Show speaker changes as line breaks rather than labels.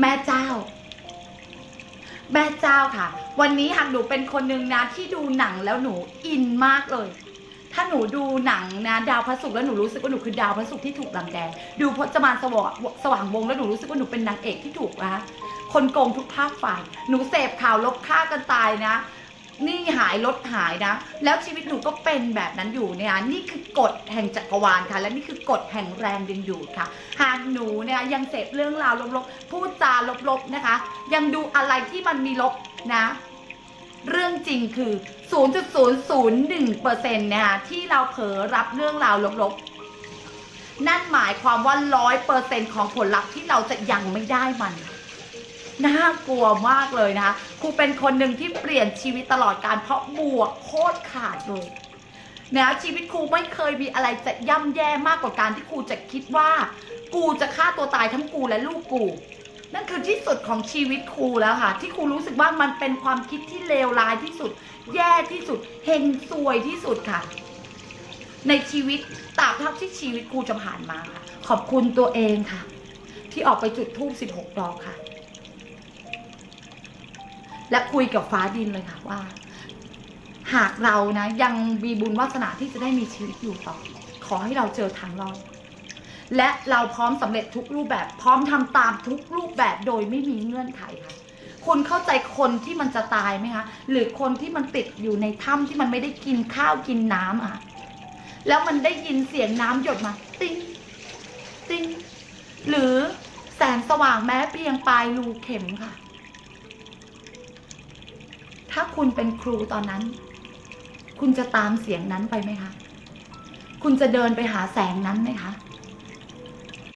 แม่เจ้า แม่เจ้าค่ะ วันนี้หากหนูเป็นคนหนึ่งนะที่ดูหนังแล้วหนูอินมากเลย ถ้าหนูดูหนังนะดาวพระศุกร์แล้วหนูรู้สึกว่าหนูคือดาวพระศุกร์ที่ถูกลังแกดูพจมานสว่างสว่างวงแล้วหนูรู้สึกว่าหนูเป็นนางเอกที่ถูกนะคนโกงทุกภาคฝ่าย หนูเสพข่าวลบฆ่ากันตายนะ นี่หายลดหายนะ แล้วชีวิตหนูก็เป็นแบบนั้นอยู่เนี่ยนี่คือกฎแห่งจักรวาลค่ะ และนี่คือกฎแห่งแรงดึงดูดค่ะ หากหนูเนี่ยยังเสพเรื่องราวลบๆพูดจาลบๆนะคะ ยังดูอะไรที่มันมีลบนะ เรื่องจริงคือ 0.001%นะคะที่เราเผลอรับเรื่องราวลบๆนั่นหมายความว่า100%ของผลลัพธ์ที่เราจะยังไม่ได้มัน น่ากลัวมากเลยนะคะครูเป็นคนหนึ่งที่เปลี่ยนชีวิตตลอดการเพราะบวกโคตรขาดเลยนะชีวิตครูไม่เคยมีอะไรจะย่ำแย่มากกว่าการที่ครูจะคิดว่า กูจะฆ่าตัวตายทั้งกูและลูกกู นั่นคือที่สุดของชีวิตครูแล้วค่ะ ที่ครูรู้สึกว่ามันเป็นความคิดที่เลวร้ายที่สุด แย่ที่สุดเฮงซวยที่สุดค่ะ ในชีวิตตราบเท่าที่ชีวิตครูจะผ่านมาค่ะ ขอบคุณตัวเองค่ะ ที่ออกไปจุดธูป16ดอกค่ะ และคุยกับฟ้าดินเลยค่ะว่า หากเรานะยังมีบุญวาสนาที่จะได้มีชีวิตอยู่ต่อ ขอให้เราเจอทางรอดและเราพร้อมสำเร็จทุกรูปแบบ พร้อมทำตามทุกรูปแบบโดยไม่มีเงื่อนไขค่ะคุณเข้าใจคนที่มันจะตายไหมคะหรือคนที่มันติดอยู่ในถ้ำที่มันไม่ได้กินข้าวกินน้ำอะ แล้วมันได้ยินเสียงน้ำหยดมา ติ้งติ้งหรือแสงสว่างแม้เพียงปลายรูเข็มค่ะ ถ้าคุณเป็นครูตอนนั้น คุณจะตามเสียงนั้นไปไหมคะ คุณจะเดินไปหาแสงนั้นไหมคะ